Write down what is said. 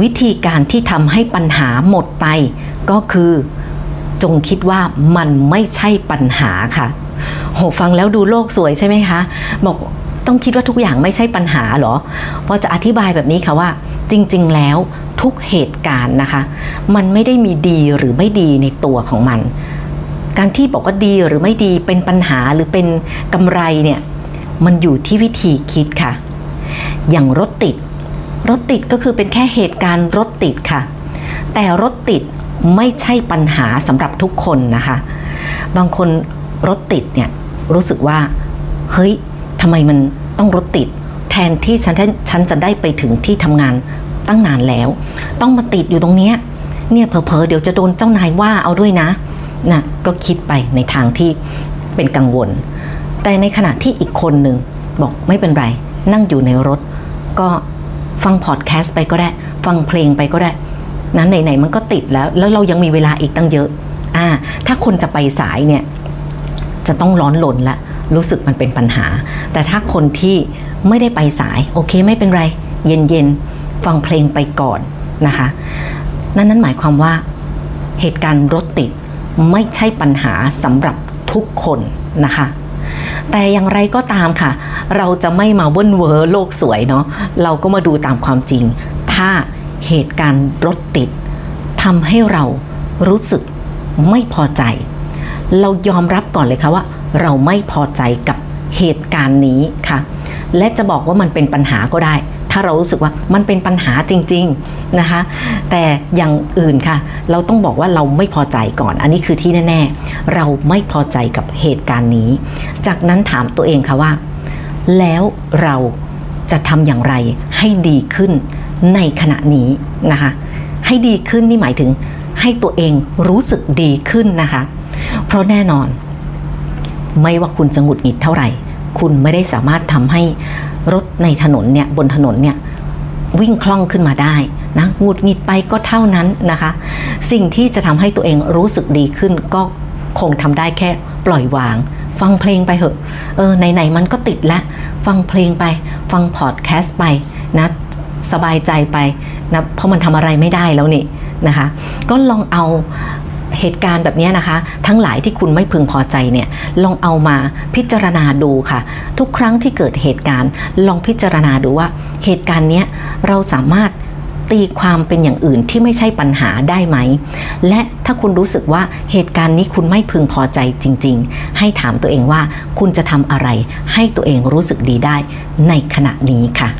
วิธีการที่ทำให้ปัญหาหมดไป ก็คือจงคิดว่ามันไม่ใช่ปัญหาค่ะ โหฟังแล้วดูโลกสวยใช่ไหมคะ บอกต้องคิดว่าทุกอย่างไม่ใช่ปัญหาเหรอพอจะอธิบายแบบนี้ค่ะว่า จริง ๆ แล้วทุกเหตุการณ์นะคะ มันไม่ได้มีดีหรือไม่ดีในตัวของมัน การที่บอกว่าดีหรือไม่ดีเป็นปัญหาหรือเป็นกำไรเนี่ย มันอยู่ที่วิธีคิดค่ะ อย่างรถติด รถติดก็คือเป็นแค่เหตุการณ์รถติดค่ะ แต่รถติดไม่ใช่ปัญหาสำหรับทุกคนนะคะ บางคนรถติดเนี่ยรู้สึกว่า เฮ้ยทำไมมันต้องรถติด แทนที่ฉันฉันจะได้ไปถึงที่ทำงานตั้งนานแล้ว ต้องมาติดอยู่ตรงเนี้ยเนี่ยเผลอๆเดี๋ยวจะโดนเจ้านายว่าเอาด้วยนะนะก็คิดไปในทางที่เป็นกังวล แต่ในขณะที่อีกคนหนึ่งบอกไม่เป็นไร นั่งอยู่ในรถก็ ฟังพอดแคสต์ไปก็ได้ ฟังเพลงไปก็ได้นั้นไหนๆมันก็ติดแล้ว แล้วเรายังมีเวลาอีกตั้งเยอะอ่าถ้าคนจะไปสายเนี่ยจะต้องร้อนหลนละรู้สึกมันเป็นปัญหา แต่ถ้าคนที่ไม่ได้ไปสายโอเคไม่เป็นไร เย็นๆ ฟังเพลงไปก่อนนะคะ นั่นนั่นหมายความว่าเหตุการณ์รถติดไม่ใช่ปัญหาสำหรับทุกคนนะคะ แต่อย่างไรก็ตามค่ะ เราจะไม่มาเว้นเวอโลกสวยเนาะเราก็มาดูตามความจริง ถ้าเหตุการณ์รถติดทำให้เรารู้สึกไม่พอใจ เรายอมรับก่อนเลยค่ะว่า เราไม่พอใจกับเหตุการณ์นี้ค่ะ และจะบอกว่ามันเป็นปัญหาก็ได้ ถ้าเรารู้สึกว่ามันเป็นปัญหาจริง ๆนะคะ แต่อย่างอื่นค่ะ เราต้องบอกว่าเราไม่พอใจก่อน อันนี้คือที่แน่ ๆ เราไม่พอใจกับเหตุการณ์นี้ จากนั้นถามตัวเองค่ะว่า แล้วเราจะทำอย่างไรให้ดีขึ้นในขณะนี้นะคะ ให้ดีขึ้นนี่หมายถึงให้ตัวเองรู้สึกดีขึ้นนะคะ เพราะแน่นอน ไม่ว่าคุณจะหงุดหงิดเท่าไหร่ คุณไม่ได้สามารถทำให้รถในถนนเนี่ยบนถนนเนี่ยวิ่งคล่องขึ้นมาได้นะหงุดหงิดไปก็เท่านั้นนะคะ สิ่งที่จะทำให้ตัวเองรู้สึกดีขึ้นก็คงทำได้แค่ปล่อยวาง ฟังเพลงไปเถอะเออไหนๆมันก็ติดละ ฟังเพลงไป ฟังพอดแคสต์ไปนะสบายใจไปนะเพราะมันทำอะไรไม่ได้แล้วนี่นะคะ ก็ลองเอาเหตุการณ์แบบนี้นะคะ ทั้งหลายที่คุณไม่พึงพอใจเนี่ยลองเอามาพิจารณาดูค่ะ ทุกครั้งที่เกิดเหตุการณ์ ลองพิจารณาดูว่าเหตุการณ์นี้เราสามารถ ตีความเป็นอย่างอื่นที่ไม่ใช่ปัญหาได้ไหม และถ้าคุณรู้สึกว่าเหตุการณ์นี้คุณไม่พึงพอใจจริง ๆ ให้ถามตัวเองว่าคุณจะทำอะไรให้ตัวเองรู้สึกดีได้ในขณะนี้ค่ะ